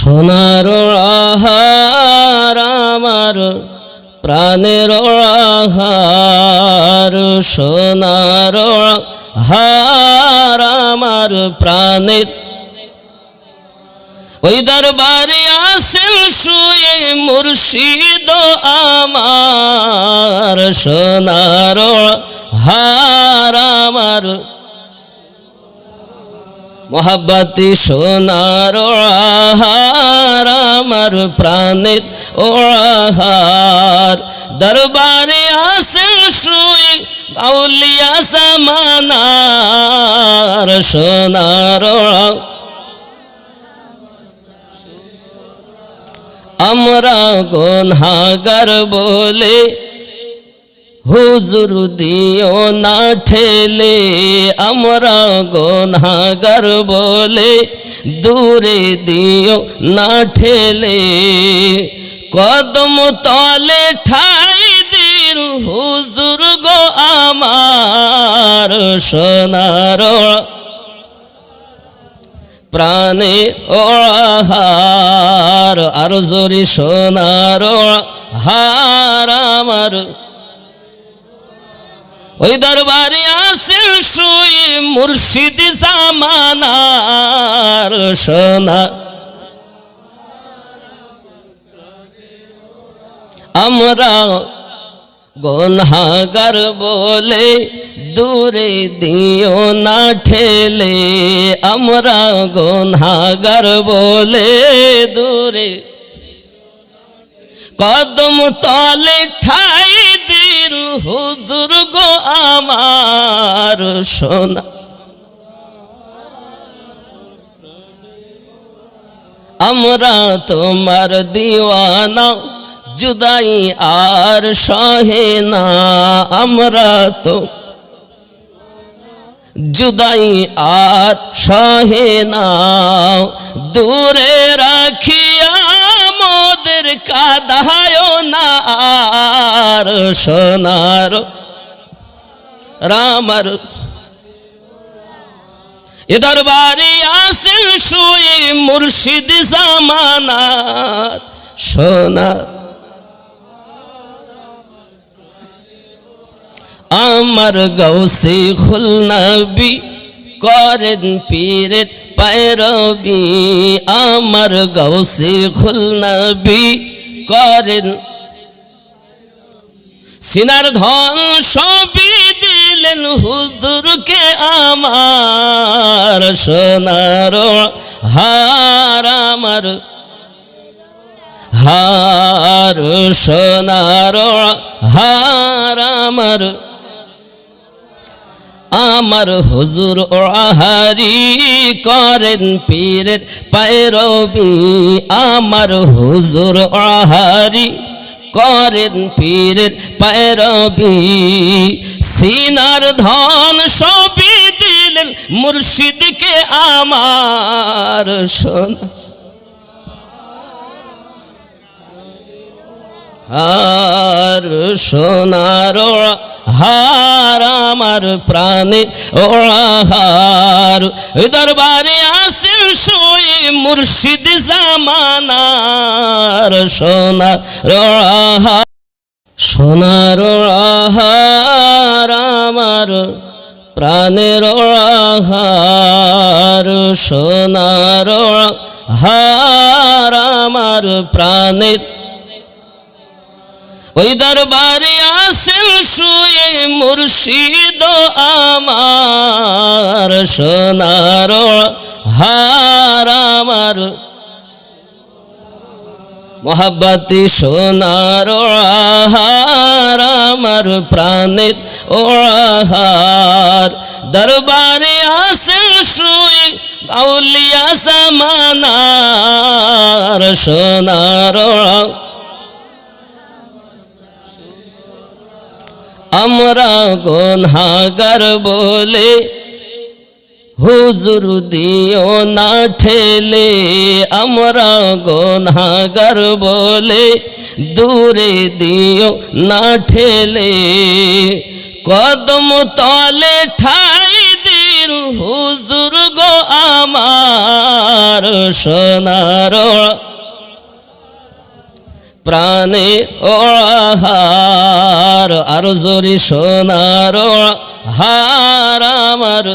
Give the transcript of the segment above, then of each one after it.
সোনার আহার আমার, প্রাণের আহার। সোনার হার আমার প্রাণের। ওই দরবারে আসেন শুয়ে মুর্শিদ আমার। সোনার হার আমার মহাব্বাতি সোনার আহার আমার প্রাণের ও আহার। দরবারে আসেন শুয়ে আউলিয়া সামানার সোনার আমরা গনহাগার বলে হুজুর দিও না ঠেলে, আমরা গনহাগার বলে দূরে দিও না ঠেলে। কদম তলে ঠাই দিন হুজুর গো আমার সোনার প্রাণে ওহার আর জোরি সোনার হার আমার ওই দরবারে আসেন শুই মুর্শিদ জামানার সোনা। আমরা গনহাগার বলে দূরে দিও না ঠেলে। আমরা গনহাগার বলে দূরে। কদম তলে হুজুর গো আমার সোনা। আমরা তোমার দিওয়ানা, জুদাই আর সহে না। আমরা তো জুদাই আর সহে না। দূরে মোদের কাদায় না আর সোনার রামার। এ দরবারে আসেন শুয়ে মুর্শিদ জামানার, সোনার। আমার গৌসে খুলনবি করেন পীরের পায়রবি, আমার গৌসে খুলনবি করেন। সিনার ধন সবই দিলেন হুজুরকে আমার, সোনার হার আমার। হার, সোনার হার আমার। আমার হুজুর আহারি করেন পীরের পায়রবি। আমার হুজুর আহারি করেন পীরের পায়রবি। সিনার ধন সবই দিলেন মুর্শিদকে আমার সোনা। হার সোনার হার আমার প্রাণে ওড়াহার দরবারে আসেন শুয়ে মুর্শিদ জামানার সোনা রহার সোনার আহার আমার প্রাণের আহার। সোনার হার আমার প্রাণের ওই দরবারে আসেন শুয়ে মুর্শিদ আমার, সোনার হার আমার। মহাব্বাতি সোনার আহার আমার, প্রাণের ওহার দরবারে আসেন শুয়ে আউলিয়া সামানার সোনার আমরা গনহাগার বলে হুজুর দিও না ঠেলে। আমরা গনহাগার বলে দূরে দিও না ঠেলে। কদম তলে ঠাই দিন হুজুর গো আমার সোনার প্রাণে ওহার আর জোরি সোনার হার আমার।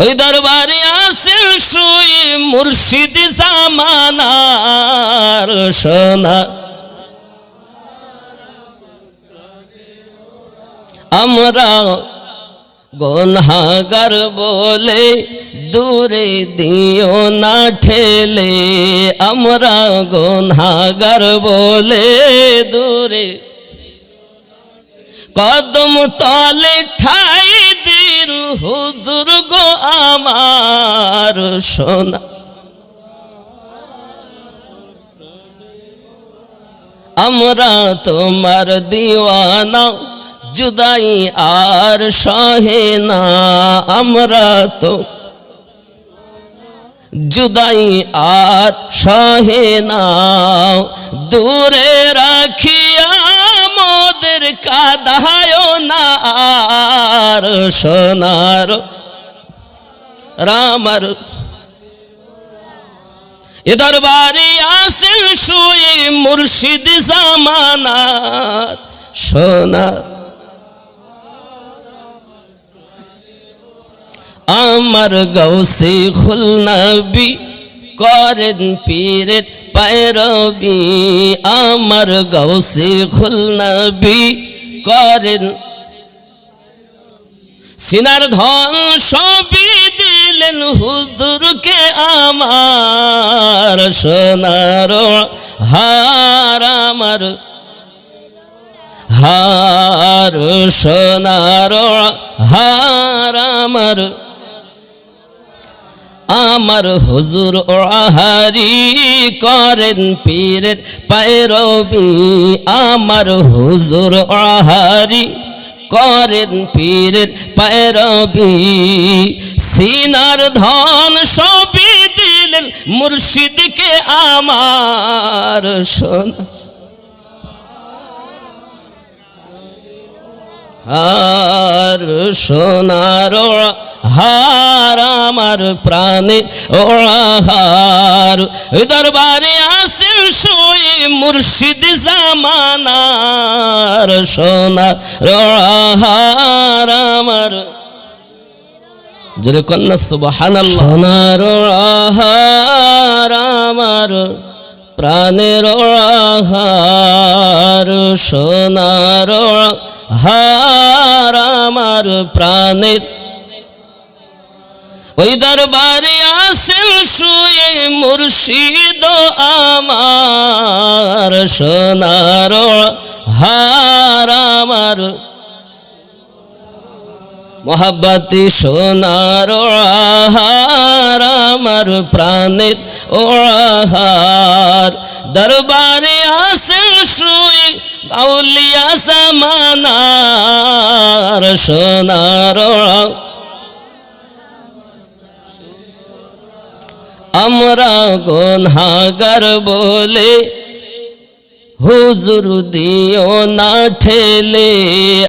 ওই দরবারে আসেন শুই মুর্শিদ জামানার সোনা। আমরা গনহাগার বলে দূরে দিও না ঠেলে, আমরা গনহাগার বলে দূরে। কদম তলে ঠাই দিল হুজুর গো আমার সোনা। আমরা তোমার দিওয়ানা, জুদাই আর সহে না, আমরা তো জুদাই আর সহে না দূরে রাখিয়া মোদের কাদায় না আর সোনার রামার। এ দরবারে আসেন শুয়ে মুর্শিদ জামানার সোনা আমার গৌসে খুলনবি করেন পীরের পায়রবি। আমার গৌসে খুলনবি করেন। সিনার ধন সবই দিলেন হুজুরকে আমার, সোনার হার আমার। হার, সোনার হার আমার। আমার হুজুর হারি করেন পীরের পায়রবি। আমার হুজুর হারি করেন পীরের পায়রবি। সিনার ধন সবই দিলেন মুর্শিদকে আমার সোনা। আর সোনার হার আমার প্রাণে ওড়াহার দরবারে আসে শুয়ে মুর্শিদ জামানার সোনার হার আমার। জোরে কন্যা সুবহান সোনার হার আমার, প্রাণের হার, সোনার হার আমার প্রাণের। ওই দরবারে আসেন শুয়ে মুর্শিদ আমার, সোনার হার আমার। মহাব্বতি সোনার আহার আমার প্রাণের ওহার দরবারে আসেন শুয়ে আউলিয়া সামানার সোনার আমরা গোনাগার বলে হুজুর দিও না ঠেলে।